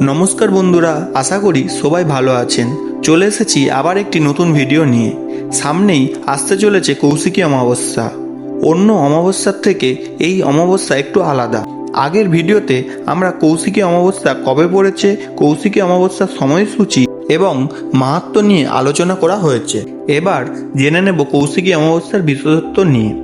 নমস্কার বন্ধুরা, আশা করি সবাই ভালো আছেন। চলে এসেছি আবার একটি নতুন ভিডিও নিয়ে। সামনেই আসতে চলেছে কৌশিকী অমাবস্যা। অন্য অমাবস্যার থেকে এই অমাবস্যা একটু আলাদা। আগের ভিডিওতে আমরা কৌশিকী অমাবস্যা কবে পড়েছে, কৌশিকী অমাবস্যার সময়সূচি এবং মাহাত্ম নিয়ে আলোচনা করা হয়েছে। এবার জেনে নেব কৌশিকী অমাবস্যার বিশেষত্ব নিয়ে।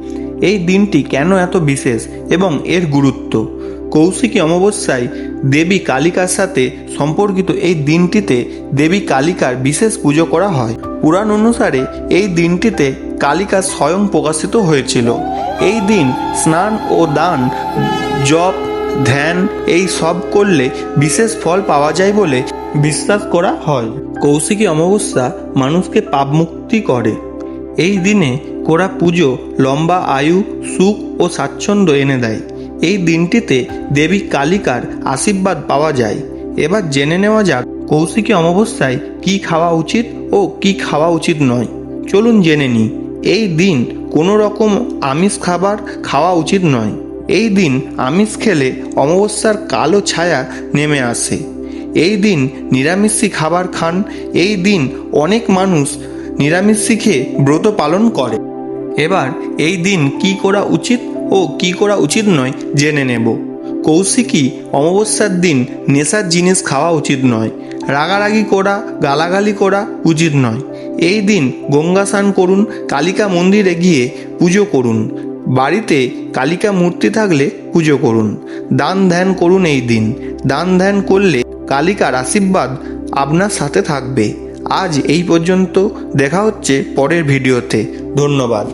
এই দিনটি কেন এত বিশেষ এবং এর গুরুত্ব? কৌশিকী অমাবস্যায় দেবী কালিকার সাথে সম্পর্কিত এই দিনটিতে দেবী কালিকার বিশেষ পুজো করা হয়। পুরাণ অনুসারে এই দিনটিতে কালিকা স্বয়ং প্রকাশিত হয়েছিল। এই দিন স্নান ও দান, জপ, ধ্যান, এই সব করলে বিশেষ ফল পাওয়া যায় বলে বিশ্বাস করা হয়। কৌশিকী অমাবস্যা মানুষকে পাপমুক্তি করে। এই দিনে করা পুজো লম্বা, আয়ু, সুখ ও স্বাচ্ছন্দ্য এনে দেয়। এই দিনটিতে দেবী কালিকার আশীর্বাদ পাওয়া যায়। এবার জেনে নেওয়া যাক কৌশিকী অমাবস্যায় কি খাওয়া উচিত ও কি খাওয়া উচিত নয়। চলুন জেনে নিই, এই দিন কোনো রকম আমিষ খাবার খাওয়া উচিত নয়। এই দিন আমিষ খেলে অমাবস্যার কালো ছায়া নেমে আসে। এই দিন নিরামিষি খাবার খান। এই দিন অনেক মানুষ নিরামিষ শিখে ব্রত পালন করে। এবার এই দিন কি করা উচিত ও কি করা উচিত নয়, জেনে নেব। কৌশিকী অমাবস্যার দিন নেশার জিনিস খাওয়া উচিত নয়, রাগারাগি করা, গালাগালি করা উচিত নয়। এই দিন গঙ্গা স্নান করুন, কালিকা মন্দিরে গিয়ে পুজো করুন, বাড়িতে কালিকা মূর্তি থাকলে পুজো করুন। দান ধ্যান করুন এই দিন, দান ধ্যান করলে কালিকার আশীর্বাদ আপনার সাথে থাকবে। আজ এই পর্যন্ত দেখা হচ্ছে পরের ভিডিওতে। ধন্যবাদ।